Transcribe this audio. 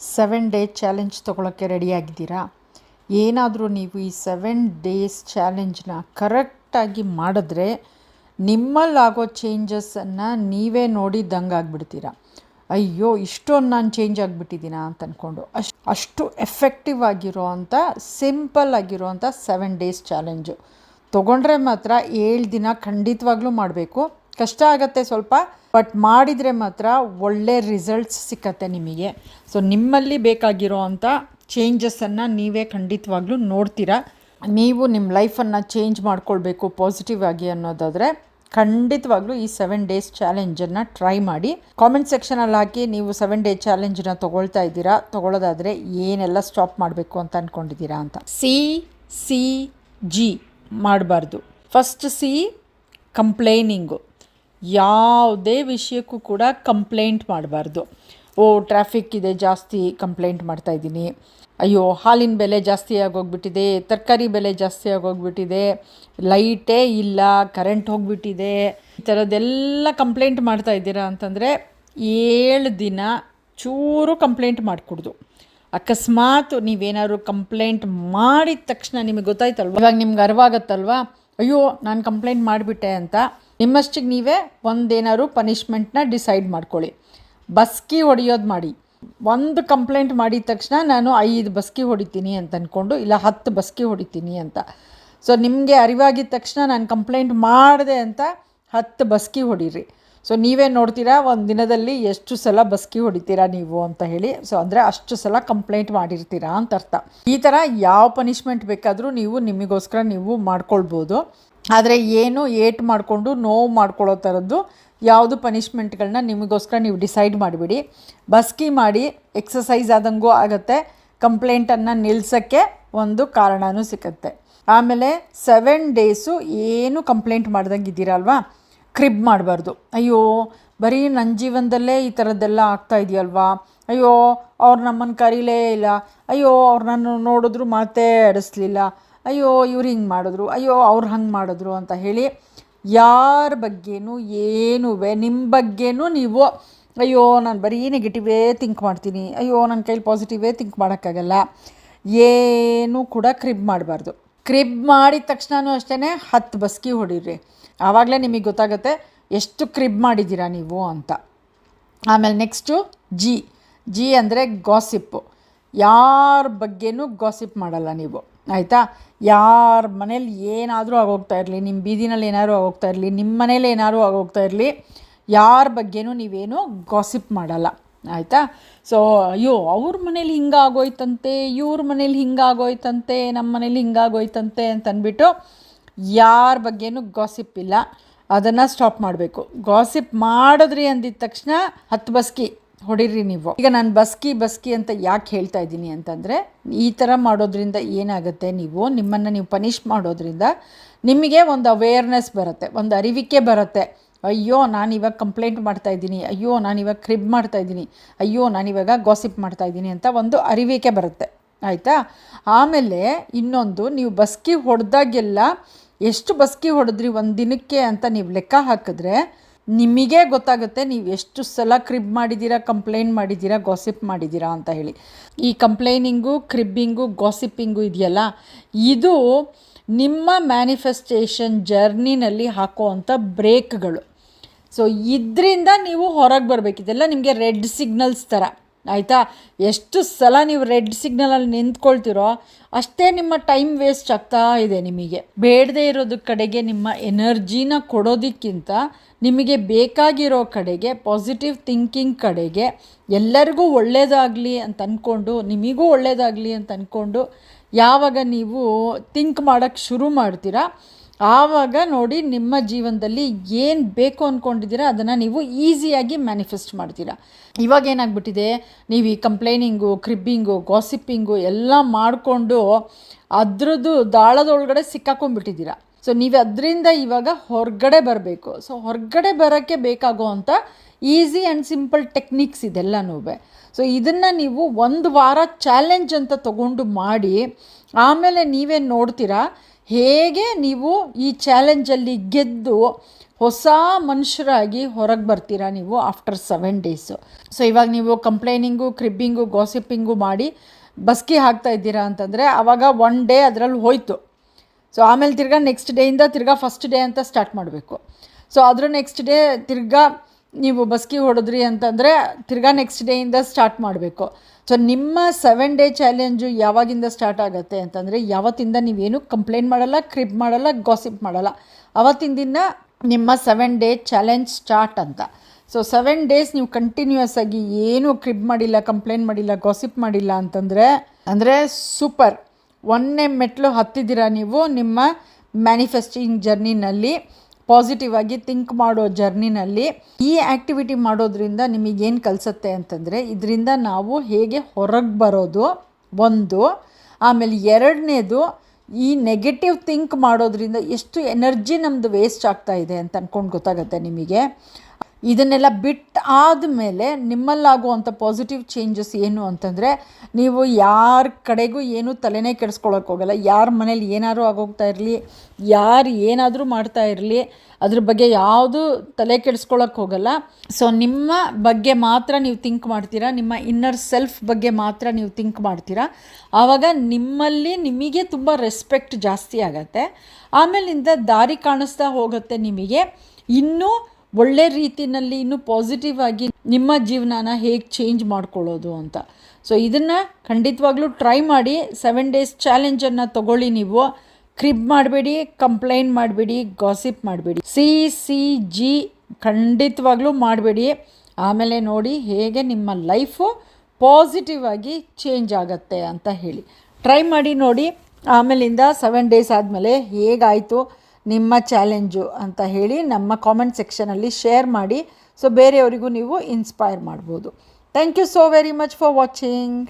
Seven day challenge ತೊಗೊಳಕ್ಕೆ ರೆಡಿಯಾಗಿದ್ದೀರಾ ಏನಾದರೂ ನೀವು ಈ ಸೆವೆನ್ ಡೇಸ್ ಚಾಲೆಂಜ್ನ ಕರೆಕ್ಟಾಗಿ ಮಾಡಿದ್ರೆ ನಿಮ್ಮಲ್ಲಾಗೋ ಚೇಂಜಸ್ಸನ್ನು ನೀವೇ ನೋಡಿದ್ದಂಗೆ ಆಗ್ಬಿಡ್ತೀರ? ಅಯ್ಯೋ, ಇಷ್ಟೊಂದು ನಾನು ಚೇಂಜ್ ಆಗಿಬಿಟ್ಟಿದ್ದೀನ ಅಂತ ಅಂದ್ಕೊಂಡು ಅಷ್ಟು ಅಷ್ಟು ಎಫೆಕ್ಟಿವ್ ಆಗಿರೋ ಅಂಥ ಸಿಂಪಲ್ ಆಗಿರೋವಂಥ ಸೆವೆನ್ ಡೇಸ್ ಚಾಲೆಂಜು ತೊಗೊಂಡ್ರೆ ಮಾತ್ರ ಏಳು ದಿನ ಖಂಡಿತವಾಗ್ಲೂ ಮಾಡಬೇಕು. ಕಷ್ಟ ಆಗುತ್ತೆ ಸ್ವಲ್ಪ ಬಟ್ ಮಾಡಿದರೆ ಮಾತ್ರ ಒಳ್ಳೆ ರಿಸಲ್ಟ್ಸ್ ಸಿಕ್ಕತ್ತೆ ನಿಮಗೆ. ಸೊ ನಿಮ್ಮಲ್ಲಿ ಬೇಕಾಗಿರೋ ಅಂಥ ಚೇಂಜಸ್ಸನ್ನು ನೀವೇ ಖಂಡಿತವಾಗ್ಲೂ ನೋಡ್ತೀರಾ. ನೀವು ನಿಮ್ಮ ಲೈಫನ್ನು ಚೇಂಜ್ ಮಾಡ್ಕೊಳ್ಬೇಕು ಪಾಸಿಟಿವ್ ಆಗಿ ಅನ್ನೋದಾದರೆ ಖಂಡಿತವಾಗ್ಲೂ ಈ ಸೆವೆನ್ ಡೇಸ್ ಚಾಲೆಂಜನ್ನು ಟ್ರೈ ಮಾಡಿ. ಕಾಮೆಂಟ್ ಸೆಕ್ಷನಲ್ಲಿ ಹಾಕಿ ನೀವು ಸೆವೆನ್ ಡೇ ಚಾಲೆಂಜನ್ನ ತೊಗೊಳ್ತಾ ಇದ್ದೀರಾ, ತೊಗೊಳ್ಳೋದಾದರೆ ಏನೆಲ್ಲ ಸ್ಟಾಪ್ ಮಾಡಬೇಕು ಅಂತ ಅಂದ್ಕೊಂಡಿದ್ದೀರಾ ಅಂತ. ಸಿ ಸಿ ಜಿ ಮಾಡಬಾರ್ದು. ಫಸ್ಟ್ ಸಿ ಕಂಪ್ಲೇನಿಂಗು ಯಾವುದೇ ವಿಷಯಕ್ಕೂ ಕೂಡ ಕಂಪ್ಲೇಂಟ್ ಮಾಡಬಾರ್ದು. ಓ, ಟ್ರಾಫಿಕ್ ಇದೆ, ಜಾಸ್ತಿ ಕಂಪ್ಲೇಂಟ್ ಮಾಡ್ತಾ ಇದ್ದೀನಿ. ಅಯ್ಯೋ, ಹಾಲಿನ ಬೆಲೆ ಜಾಸ್ತಿ ಆಗೋಗ್ಬಿಟ್ಟಿದೆ, ತರಕಾರಿ ಬೆಲೆ ಜಾಸ್ತಿ ಆಗೋಗ್ಬಿಟ್ಟಿದೆ, ಲೈಟೇ ಇಲ್ಲ, ಕರೆಂಟ್ ಹೋಗ್ಬಿಟ್ಟಿದೆ. ಈ ಥರದ್ದೆಲ್ಲ ಕಂಪ್ಲೇಂಟ್ ಮಾಡ್ತಾ ಇದ್ದೀರಾ ಅಂತಂದರೆ ಏಳು ದಿನ ಚೂರು ಕಂಪ್ಲೇಂಟ್ ಮಾಡಿಕೊಡ್ದು. ಅಕಸ್ಮಾತ್ ನೀವೇನಾದ್ರು ಕಂಪ್ಲೇಂಟ್ ಮಾಡಿದ ತಕ್ಷಣ ನಿಮಗೆ ಗೊತ್ತಾಯ್ತಲ್ವ? ಇವಾಗ ನಿಮ್ಗೆ ಅರಿವಾಗತ್ತಲ್ವಾ? ಅಯ್ಯೋ, ನಾನು ಕಂಪ್ಲೇಂಟ್ ಮಾಡಿಬಿಟ್ಟೆ ಅಂತ ನಿಮ್ಮಷ್ಟಿಗೆ ನೀವೇ ಒಂದೇನಾದ್ರು ಪನಿಷ್ಮೆಂಟ್ನ ಡಿಸೈಡ್ ಮಾಡ್ಕೊಳ್ಳಿ. ಬಸ್ಕಿ ಹೊಡೆಯೋದು ಮಾಡಿ. ಒಂದು ಕಂಪ್ಲೇಂಟ್ ಮಾಡಿದ ತಕ್ಷಣ ನಾನು ಐದು ಬಸ್ಕಿ ಹೊಡಿತೀನಿ ಅಂತ ಅಂದ್ಕೊಂಡು ಇಲ್ಲ ಹತ್ತು ಬಸ್ಕಿ ಹೊಡಿತೀನಿ ಅಂತ. ಸೊ ನಿಮಗೆ ಅರಿವಾಗಿದ ತಕ್ಷಣ ನಾನು ಕಂಪ್ಲೇಂಟ್ ಮಾಡಿದೆ ಅಂತ ಹತ್ತು ಬಸ್ಕಿ ಹೊಡೀರಿ. ಸೊ ನೀವೇ ನೋಡ್ತೀರಾ ಒಂದು ದಿನದಲ್ಲಿ ಎಷ್ಟು ಸಲ ಬಸ್ಕಿ ಹೊಡಿತೀರಾ ನೀವು ಅಂತ ಹೇಳಿ. ಸೊ ಅಂದರೆ ಅಷ್ಟು ಸಲ ಕಂಪ್ಲೇಂಟ್ ಮಾಡಿರ್ತೀರಾ ಅಂತ ಅರ್ಥ. ಈ ಥರ ಯಾವ ಪನಿಷ್ಮೆಂಟ್ ಬೇಕಾದರೂ ನೀವು ನಿಮಗೋಸ್ಕರ ನೀವು ಮಾಡ್ಕೊಳ್ಬೋದು. ಆದರೆ ಏನು ಏಟ್ ಮಾಡಿಕೊಂಡು ನೋವು ಮಾಡ್ಕೊಳ್ಳೋ ಥರದ್ದು ಯಾವುದು ಪನಿಷ್ಮೆಂಟ್ಗಳನ್ನ ನಿಮಗೋಸ್ಕರ ನೀವು ಡಿಸೈಡ್ ಮಾಡಿಬಿಡಿ. ಬಸ್ಕಿ ಮಾಡಿ ಎಕ್ಸಸೈಸ್ ಆದಂಗೂ ಆಗುತ್ತೆ. ಕಂಪ್ಲೇಂಟನ್ನು ನಿಲ್ಸೋಕ್ಕೆ ಒಂದು ಕಾರಣವೂ ಸಿಗುತ್ತೆ ಆಮೇಲೆ ಸೆವೆನ್ ಡೇಸು ಏನು ಕಂಪ್ಲೇಂಟ್ ಮಾಡ್ದಂಗೆ ಇದ್ದೀರಲ್ವಾ? ಕ್ರಿಬ್ ಮಾಡಬಾರ್ದು. ಅಯ್ಯೋ, ಬರೀ ನನ್ನ ಜೀವನದಲ್ಲೇ ಈ ಥರದ್ದೆಲ್ಲ ಆಗ್ತಾ ಇದೆಯಲ್ವಾ? ಅಯ್ಯೋ, ಅವ್ರು ನಮ್ಮನ್ನು ಕರೀಲೇ ಇಲ್ಲ. ಅಯ್ಯೋ, ಅವ್ರು ನನ್ನ ನೋಡಿದ್ರು ಮಾತೇ ಆಡಿಸ್ಲಿಲ್ಲ. ಅಯ್ಯೋ, ಇವ್ರು ಹಿಂಗೆ ಮಾಡಿದ್ರು, ಅಯ್ಯೋ, ಅವ್ರು ಹಂಗೆ ಮಾಡಿದ್ರು ಅಂತ ಹೇಳಿ ಯಾರ ಬಗ್ಗೆನೂ ಏನೂ ನಿಮ್ಮ ಬಗ್ಗೆನೂ ನೀವು, ಅಯ್ಯೋ, ನಾನು ಬರೀ ನೆಗೆಟಿವೇ ಥಿಂಕ್ ಮಾಡ್ತೀನಿ, ಅಯ್ಯೋ ನನ್ನ ಕೈಲಿ ಪಾಸಿಟಿವೇ ಥಿಂಕ್ ಮಾಡೋಕ್ಕಾಗಲ್ಲ. ಏನೂ ಕೂಡ ಕ್ರಿಬ್ ಮಾಡಬಾರ್ದು. ಕ್ರಿಬ್ ಮಾಡಿದ ತಕ್ಷಣವೂ ಅಷ್ಟೇ ಹತ್ತು ಬಸ್ಕಿ ಹೊಡೀರಿ. ಆವಾಗಲೇ ನಿಮಗೆ ಗೊತ್ತಾಗುತ್ತೆ ಎಷ್ಟು ಕ್ರಿಬ್ ಮಾಡಿದ್ದೀರಾ ನೀವು ಅಂತ. ಆಮೇಲೆ ನೆಕ್ಸ್ಟು ಜಿ ಜಿ ಅಂದರೆ ಗಾಸಿಪ್ಪು ಯಾರ ಬಗ್ಗೆನೂ ಗಾಸಿಪ್ ಮಾಡಲ್ಲ ನೀವು. ಆಯಿತಾ? ಯಾರ ಮನೇಲಿ ಏನಾದರೂ ಆಗೋಗ್ತಾ ಇರಲಿ ನಿಮ್ಮ ಬೀದಿನಲ್ಲಿ ಏನಾದರೂ ಆಗೋಗ್ತಾ ಇರಲಿ ನಿಮ್ಮ ಮನೇಲಿ ಏನಾದರೂ ಆಗೋಗ್ತಾ ಇರಲಿ, ಯಾರ ಬಗ್ಗೆನೂ ನೀವೇನು ಗಾಸಿಪ್ ಮಾಡಲ್ಲ, ಆಯಿತಾ? ಸೊ ಅಯ್ಯೋ, ಅವ್ರ ಮನೇಲಿ ಹಿಂಗಾಗೋಯ್ತಂತೆ, ಇವ್ರ ಮನೇಲಿ ಹಿಂಗಾಗೋಯ್ತಂತೆ ನಮ್ಮ ಮನೇಲಿ ಹಿಂಗಾಗೋಯ್ತಂತೆ ಅಂತ ಯಾರ ಬಗ್ಗೆನೂ ಗಾಸಿಪ್ ಇಲ್ಲ. ಅದನ್ನು ಸ್ಟಾಪ್ ಮಾಡಬೇಕು. ಗಾಸಿಪ್ ಮಾಡಿದ್ರಿ ಅಂದಿದ ತಕ್ಷಣ ಹತ್ತು ಬಸ್ಕಿ. ಹೊಡೀರಿ ನೀವು. ಈಗ ನಾನು ಬಸ್ಕಿ ಬಸ್ಕಿ ಅಂತ ಯಾಕೆ ಹೇಳ್ತಾ ಇದ್ದೀನಿ ಅಂತಂದರೆ, ಈ ಥರ ಮಾಡೋದ್ರಿಂದ ಏನಾಗುತ್ತೆ ನೀವು, ನಿಮ್ಮನ್ನು ನೀವು ಪನಿಷ್ ಮಾಡೋದ್ರಿಂದ ನಿಮಗೆ ಒಂದು ಅವೇರ್ನೆಸ್ ಬರುತ್ತೆ, ಒಂದು ಅರಿವಿಕೆ ಬರುತ್ತೆ. ಅಯ್ಯೋ, ನಾನು ಇವಾಗ ಕಂಪ್ಲೇಂಟ್ ಮಾಡ್ತಾ ಇದ್ದೀನಿ, ಅಯ್ಯೋ, ನಾನು ಇವಾಗ ಕ್ರಿಬ್ ಮಾಡ್ತಾ ಇದ್ದೀನಿ, ಅಯ್ಯೋ, ನಾನು ಇವಾಗ ಗಾಸಿಪ್ ಮಾಡ್ತಾ ಇದ್ದೀನಿ ಅಂತ ಒಂದು ಅರಿವಿಕೆ ಬರುತ್ತೆ. ಆಯಿತಾ? ಆಮೇಲೆ ಇನ್ನೊಂದು, ನೀವು ಬಸ್ಕಿ ಹೊಡೆದಾಗೆಲ್ಲ ಎಷ್ಟು ಬಸ್ಕಿ ಹೊಡೆದ್ರಿ ಒಂದು ದಿನಕ್ಕೆ ಅಂತ ನೀವು ಲೆಕ್ಕ ಹಾಕಿದ್ರೆ ನಿಮಗೆ ಗೊತ್ತಾಗುತ್ತೆ ನೀವು ಎಷ್ಟು ಸಲ ಕ್ರಿಬ್ ಮಾಡಿದ್ದೀರಾ, ಕಂಪ್ಲೇಂಟ್ ಮಾಡಿದ್ದೀರಾ, ಗಾಸಿಪ್ ಮಾಡಿದ್ದೀರಾ ಅಂತ ಹೇಳಿ. ಈ ಕಂಪ್ಲೇನಿಂಗು, ಕ್ರಿಬ್ಬಿಂಗು, ಗಾಸಿಪ್ಪಿಂಗು ಇದೆಯಲ್ಲ, ಇದು ನಿಮ್ಮ ಮ್ಯಾನಿಫೆಸ್ಟೇಷನ್ ಜರ್ನಿನಲ್ಲಿ ಹಾಕುವಂಥ ಬ್ರೇಕ್ಗಳು. ಸೊ, ಇದರಿಂದ ನೀವು ಹೊರಗೆ ಬರಬೇಕಿದೆಲ್ಲ ನಿಮಗೆ ರೆಡ್ ಸಿಗ್ನಲ್ಸ್ ಥರ. ಆಯಿತಾ? ಎಷ್ಟು ಸಲ ನೀವು ರೆಡ್ ಸಿಗ್ನಲಲ್ಲಿ ನಿಂತ್ಕೊಳ್ತಿರೋ, ಅಷ್ಟೇ ನಿಮ್ಮ ಟೈಮ್ ವೇಸ್ಟ್ ಆಗ್ತಾ ಇದೆ ನಿಮಗೆ. ಬೇಡದೇ ಇರೋದ್ರ ಕಡೆಗೆ ನಿಮ್ಮ ಎನರ್ಜಿನ ಕೊಡೋದಕ್ಕಿಂತ ನಿಮಗೆ ಬೇಕಾಗಿರೋ ಕಡೆಗೆ ಪಾಸಿಟಿವ್ ಥಿಂಕಿಂಗ್ ಕಡೆಗೆ ಎಲ್ಲರಿಗೂ ಒಳ್ಳೆಯದಾಗಲಿ ಅಂತ ಅಂದ್ಕೊಂಡು ನಿಮಗೂ ಒಳ್ಳೇದಾಗಲಿ ಅಂತ ಅಂದ್ಕೊಂಡು ಯಾವಾಗ ನೀವು ಥಿಂಕ್ ಮಾಡೋಕ್ಕೆ ಶುರು ಮಾಡ್ತೀರಾ ಆವಾಗ ನೋಡಿ ನಿಮ್ಮ ಜೀವನದಲ್ಲಿ ಏನು ಬೇಕು ಅಂದ್ಕೊಂಡಿದ್ದೀರಾ ಅದನ್ನು ನೀವು ಈಸಿಯಾಗಿ ಮ್ಯಾನಿಫೆಸ್ಟ್ ಮಾಡ್ತೀರಾ. ಇವಾಗ ಏನಾಗ್ಬಿಟ್ಟಿದೆ, ನೀವು ಈ ಕಂಪ್ಲೇನಿಂಗು ಕ್ರಿಬ್ಬಿಂಗು ಗಾಸಿಪ್ಪಿಂಗು ಎಲ್ಲ ಮಾಡಿಕೊಂಡು ಅದರದ್ದು ದಾಳದೊಳಗಡೆ ಸಿಕ್ಕಾಕೊಂಡ್ಬಿಟ್ಟಿದ್ದೀರಾ. ಸೊ ನೀವು ಅದರಿಂದ ಇವಾಗ ಹೊರಗಡೆ ಬರಬೇಕು. ಸೊ ಹೊರಗಡೆ ಬರೋಕ್ಕೆ ಬೇಕಾಗುವಂಥ ಈಸಿ ಆ್ಯಂಡ್ ಸಿಂಪಲ್ ಟೆಕ್ನಿಕ್ಸ್ ಇದೆಲ್ಲನೂ ಸೊ ಇದನ್ನು ನೀವು ಒಂದು ವಾರ ಚಾಲೆಂಜ್ ಅಂತ ತಗೊಂಡು ಮಾಡಿ, ಆಮೇಲೆ ನೀವೇನು ನೋಡ್ತೀರಾ ಹೇಗೆ ನೀವು ಈ ಚಾಲೆಂಜಲ್ಲಿ ಗೆದ್ದು ಹೊಸ ಮನುಷ್ಯರಾಗಿ ಹೊರಗೆ ಬರ್ತೀರಾ ನೀವು ಆಫ್ಟರ್ ಸೆವೆನ್ ಡೇಸು ಸೊ ಇವಾಗ ನೀವು ಕಂಪ್ಲೇನಿಂಗು ಕ್ರಿಬ್ಬಿಂಗು ಗಾಸಿಪ್ಪಿಂಗು ಮಾಡಿ ಬಸ್ಕಿ ಹಾಕ್ತಾ ಇದ್ದೀರಾ ಅಂತಂದರೆ ಆವಾಗ ಒನ್ ಡೇ ಅದರಲ್ಲಿ ಹೋಯಿತು. ಸೊ ಆಮೇಲೆ ತಿರ್ಗಾ ನೆಕ್ಸ್ಟ್ ಡೇಯಿಂದ ತಿರ್ಗಾ ಫಸ್ಟ್ ಡೇ ಅಂತ ಸ್ಟಾರ್ಟ್ ಮಾಡಬೇಕು. ಸೊ ಅದ್ರ ನೆಕ್ಸ್ಟ್ ಡೇ ತಿರ್ಗಾ ನೀವು ಬಸ್ಕಿ ಹೊಡೆದ್ರಿ ಅಂತಂದರೆ ತಿರ್ಗಾ ನೆಕ್ಸ್ಟ್ ಡೇಯಿಂದ ಸ್ಟಾರ್ಟ್ ಮಾಡಬೇಕು. ಸೊ ನಿಮ್ಮ ಸೆವೆನ್ ಡೇ ಚಾಲೆಂಜು ಯಾವಾಗಿಂದ ಸ್ಟಾರ್ಟ್ ಆಗುತ್ತೆ ಅಂತಂದರೆ ಯಾವತ್ತಿಂದ ನೀವೇನು ಕಂಪ್ಲೇಂಟ್ ಮಾಡಲ್ಲ ಕ್ರಿಬ್ ಮಾಡಲ್ಲ ಗಾಸಿಪ್ ಮಾಡಲ್ಲ. ಅವತ್ತಿನ ದಿನ ನಿಮ್ಮ ಸೆವೆನ್ ಡೇ ಚಾಲೆಂಜ್ ಸ್ಟಾರ್ಟ್ ಅಂತ. ಸೊ ಸೆವೆನ್ ಡೇಸ್ ನೀವು ಕಂಟಿನ್ಯೂಯಸ್ ಆಗಿ ಏನು ಕ್ರಿಬ್ ಮಾಡಿಲ್ಲ ಕಂಪ್ಲೇಂಟ್ ಮಾಡಿಲ್ಲ ಗಾಸಿಪ್ ಮಾಡಿಲ್ಲ ಅಂತಂದರೆ, ಅಂದರೆ ಸೂಪರ್ ಒಂದನೇ ಮೆಟ್ಲು ಹತ್ತಿದ್ದೀರಾ ನೀವು ನಿಮ್ಮ ಮ್ಯಾನಿಫೆಸ್ಟಿಂಗ್ ಜರ್ನಿನಲ್ಲಿ ಪಾಸಿಟಿವ್ ಆಗಿ ಥಿಂಕ್ ಮಾಡೋ ಜರ್ನಿನಲ್ಲಿ ಈ ಆ್ಯಕ್ಟಿವಿಟಿ ಮಾಡೋದ್ರಿಂದ ನಿಮಗೇನು ಕಲಿಸುತ್ತೆ ಅಂತಂದರೆ ಇದರಿಂದ ನಾವು ಹೇಗೆ ಹೊರಗೆ ಬರೋದು, ಒಂದು, ಆಮೇಲೆ ಎರಡನೇದು ಈ ನೆಗೆಟಿವ್ ಥಿಂಕ್ ಮಾಡೋದ್ರಿಂದ ಎಷ್ಟು ಎನರ್ಜಿ ನಮ್ಮದು ವೇಸ್ಟ್ ಆಗ್ತಾ ಇದೆ ಅಂತ ಅಂದ್ಕೊಂಡು ಗೊತ್ತಾಗುತ್ತೆ ನಿಮಗೆ. ಇದನ್ನೆಲ್ಲ ಬಿಟ್ಟು ಆದಮೇಲೆ ನಿಮ್ಮಲ್ಲಾಗುವಂಥ ಪಾಸಿಟಿವ್ ಚೇಂಜಸ್ ಏನು ಅಂತಂದರೆ, ನೀವು ಯಾರ ಕಡೆಗೂ ಏನೂ ತಲೆನೇ ಕೆಡಿಸ್ಕೊಳಕ್ಕೆ ಹೋಗಲ್ಲ. ಯಾರ ಮನೇಲಿ ಏನಾದರೂ ಆಗೋಗ್ತಾ ಇರಲಿ, ಯಾರು ಏನಾದರೂ ಮಾಡ್ತಾ ಇರಲಿ, ಅದ್ರ ಬಗ್ಗೆ ಯಾವುದು ತಲೆ ಕೆಡಿಸ್ಕೊಳಕ್ಕೆ ಹೋಗಲ್ಲ. ಸೊ ನಿಮ್ಮ ಬಗ್ಗೆ ಮಾತ್ರ ನೀವು ಥಿಂಕ್ ಮಾಡ್ತೀರಾ, ನಿಮ್ಮ ಇನ್ನರ್ ಸೆಲ್ಫ್ ಬಗ್ಗೆ ಮಾತ್ರ ನೀವು ಥಿಂಕ್ ಮಾಡ್ತೀರಾ. ಆವಾಗ ನಿಮ್ಮಲ್ಲಿ ನಿಮಗೆ ತುಂಬ ರೆಸ್ಪೆಕ್ಟ್ ಜಾಸ್ತಿ ಆಗತ್ತೆ. ಆಮೇಲಿಂದ ದಾರಿ ಕಾಣಿಸ್ತಾ ಹೋಗುತ್ತೆ ನಿಮಗೆ. ಇನ್ನೂ ಒಳ್ಳೆ ರೀತಿಯಲ್ಲಿ ಇನ್ನೂ ಪಾಸಿಟಿವ್ ಆಗಿ ನಿಮ್ಮ ಜೀವನನ ಹೇಗೆ ಚೇಂಜ್ ಮಾಡ್ಕೊಳ್ಳೋದು ಅಂತ. ಸೊ ಇದನ್ನು ಖಂಡಿತವಾಗ್ಲೂ ಟ್ರೈ ಮಾಡಿ ಸೆವೆನ್ ಡೇಸ್ ಚಾಲೆಂಜನ್ನು ತಗೊಳ್ಳಿ ನೀವು. ಕ್ರಿಬ್ ಮಾಡಬೇಡಿ ಕಂಪ್ಲೇಂಟ್ ಮಾಡಬೇಡಿ ಗಾಸಿಪ್ ಮಾಡಬೇಡಿ. ಸಿ ಸಿ ಜಿ ಖಂಡಿತವಾಗ್ಲೂ ಮಾಡಬೇಡಿ. ಆಮೇಲೆ ನೋಡಿ ಹೇಗೆ ನಿಮ್ಮ ಲೈಫು ಪಾಸಿಟಿವ್ ಆಗಿ ಚೇಂಜ್ ಆಗತ್ತೆ ಅಂತ ಹೇಳಿ. ಟ್ರೈ ಮಾಡಿ ನೋಡಿ. ಆಮೇಲಿಂದ ಸೆವೆನ್ ಡೇಸ್ ಆದಮೇಲೆ ಹೇಗಾಯಿತು? ನಿಮ್ಮ ಚಾಲೆಂಜು ಅಂತ ಹೇಳಿ ನಮ್ಮ ಕಾಮೆಂಟ್ ಸೆಕ್ಷನಲ್ಲಿ ಶೇರ್ ಮಾಡಿ. ಸೊ ಬೇರೆಯವರಿಗೂ ನೀವು ಇನ್ಸ್ಪೈರ್ ಮಾಡ್ಬೋದು. Thank you so very much for watching